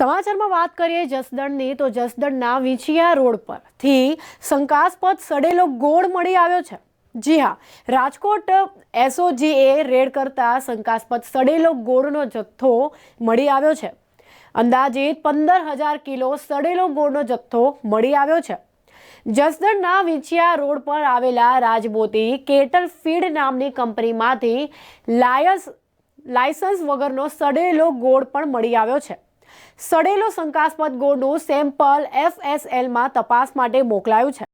સમાચારમાં વાત કરીએ જસદણની, તો જસદણના વિંછિયા રોડ પરથી શંકાસ્પદ સડેલો ગોળ મળી આવ્યો છે. જી હા, રાજકોટ એસઓજીએ રેડ કરતા શંકાસ્પદ સડેલો ગોળનો જથ્થો મળી આવ્યો છે. અંદાજિત પંદર હજાર કિલો સડેલો ગોળનો જથ્થો મળી આવ્યો છે. જસદણના વિંછિયા રોડ પર આવેલા રાજબોતી કેટલ ફીડ નામની કંપનીમાંથી લાયસ, લાયસન્સ વગરનો સડેલો ગોળ પણ મળી આવ્યો છે. સડેલો શંકાસ્પદ ગોળનું સેમ્પલ એફએસએલમાં તપાસ માટે મોકલાયું છે.